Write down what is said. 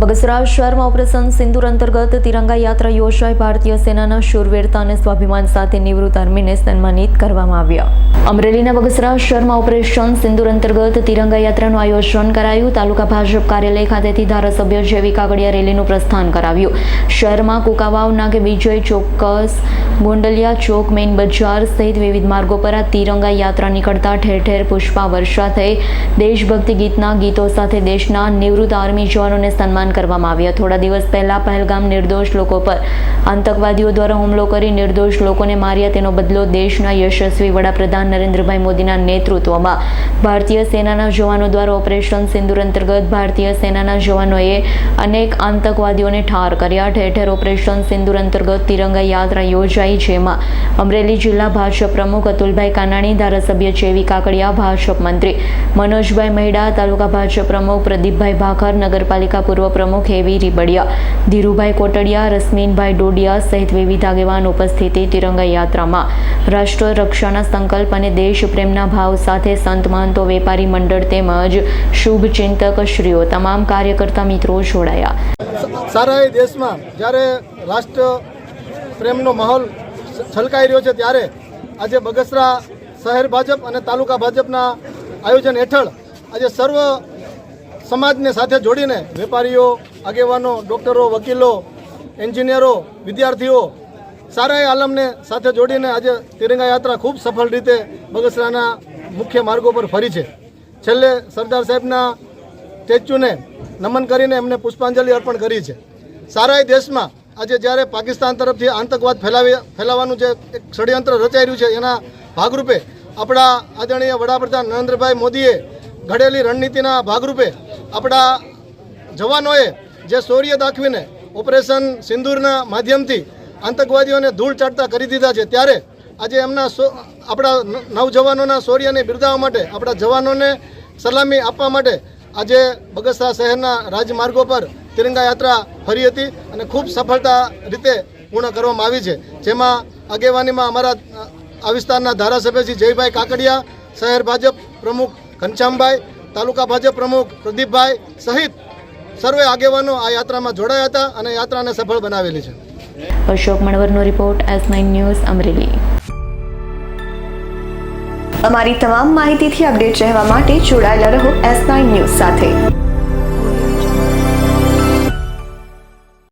બગસરા શહેરમાં ઓપરેશન સિંદુર અંતર્ગત તિરંગા યાત્રા યોજાઈ. ભારતીય સેનાના શૂરવીરતા અને સ્વાભિમાન સાથે નિવૃત્ત આર્મીને સન્માનિત કરવામાં આવ્યા. અમરેલીના બગસરા શહેરમાં ઓપરેશન સિંદુર અંતર્ગત તિરંગા યાત્રાનું આયોજન કરાયું. તાલુકા ભાજપ કાર્યાલય ખાતેથી ધારાસભ્ય જેવી કાગડિયા રેલીનું પ્રસ્થાન કરાવ્યું. શહેરમાં કુકાવાવ, નાગે વિજય ચોક્કસ, ગોંડલિયા ચોક, મેઇન બજાર સહિત વિવિધ માર્ગો પર આ તિરંગા યાત્રા નીકળતા ઠેર ઠેર પુષ્પા વર્ષા થઈ. દેશભક્તિ ગીતના ગીતો સાથે દેશના નિવૃત્ત આર્મી જવાનોને સન્માન કરવામાં આવ્યા. થોડા દિવસ પહેલા પહેલગામ નિર્દોષ લોકો પર આતંકવાદીઓ દ્વારા હુમલો કરી નિર્દોષ લોકોને માર્યા. તેનો બદલો દેશના યશસ્વી વડાપ્રધાન નરેન્દ્રભાઈ મોદીના નેતૃત્વમાં ભારતીય સેનાના જવાનો દ્વારા ઓપરેશન સિંદુર અંતર્ગત ભારતીય સેનાના જવાનોએ અનેક આતંકવાદીઓને ઠાર કર્યા. ઠેર ઠેર ઓપરેશન સિંદુર અંતર્ગત તિરંગા યાત્રા યોજાઈ, જેમાં અમરેલી જિલ્લા ભાજપ પ્રમુખ અતુલભાઈ કાનાણી, ધારાસભ્ય જેવી કાકડિયા ભાજપ મંત્રી મનોજભાઈ મહેડા તાલુકા ભાજપ પ્રમુખ પ્રદીપભાઈ ભાખર, નગરપાલિકા પૂર્વ પ્રમુખ હેવી રીબડિયા, ધીરુભાઈ કોટડિયા, રશ્મિનભાઈ ડોડિયા સહિત વિવિધ આગેવાન ઉપસ્થિતિ તિરંગા યાત્રામાં. રાષ્ટ્ર રક્ષાના સંકલ્પ અને દેશ પ્રેમના ભાવ સાથે સંત મહંતો વેપારી મંડળ તેમજ શુભ ચિંતક શ્રીઓ, તમામ કાર્યકર્તા મિત્રો જોડાયા. સારા એ દેશમાં જ્યારે રાષ્ટ્ર પ્રેમનો માહોલ છલકાઈ રહ્યો છે ત્યારે આજે બગસરા શહેર ભાજપ અને તાલુકા ભાજપના આયોજન હેઠળ આજે સર્વ સમાજને સાથે જોડીને વેપારીઓ, આગેવાનો, ડૉક્ટરો, વકીલો, એન્જિનિયરો, વિદ્યાર્થીઓ સારા આલમને સાથે જોડીને આજે તિરંગા યાત્રા ખૂબ સફળ રીતે બગસરાના મુખ્ય માર્ગો પર ફરી છે. છેલ્લે સરદાર સાહેબના સ્ટેચ્યુને નમન કરીને એમને પુષ્પાંજલિ અર્પણ કરી છે. સારા દેશમાં આજે જ્યારે પાકિસ્તાન તરફથી આતંકવાદ ફેલાવી, ફેલાવાનું જે એક ષડયંત્ર રચાઈ રહ્યું છે, એના ભાગરૂપે આપણા આદરણીય વડાપ્રધાન નરેન્દ્રભાઈ મોદીએ ઘડેલી રણનીતિના ભાગરૂપે આપણા જવાનોએ જે શૌર્ય દાખવીને ઓપરેશન સિંદૂરના માધ્યમથી આતંકવાદીઓને ધૂળ ચાટતા કરી દીધા છે, ત્યારે આજે એમના આપણા નવજવાનોના શૌર્યને બિરદાવવા માટે, આપણા જવાનોને સલામી આપવા માટે આજે બગસરા શહેરના રાજમાર્ગો પર તિરંગા યાત્રા ફરી હતી અને ખૂબ સફળતા રીતે પૂર્ણ કરવામાં આવી છે. જેમાં આગેવાનીમાં અમારા આ વિસ્તારના ધારાસભ્ય શ્રી જયભાઈ કાકડિયા, શહેર ભાજપ પ્રમુખ ઘનશ્યામભાઈ તાલુકા ભાજપ પ્રમુખ પ્રદીપભાઈ સહિત સર્વે આગેવાનો આ યાત્રામાં જોડાયા હતા અને યાત્રાને સફળ બનાવેલી છે. Ashok મણવરનો report S nine news Amreli. અમારી તમામ માહિતીથી અપડેટ રહેવા માટે જોડાયેલા રહો એસ નાઇન ન્યૂઝ સાથે.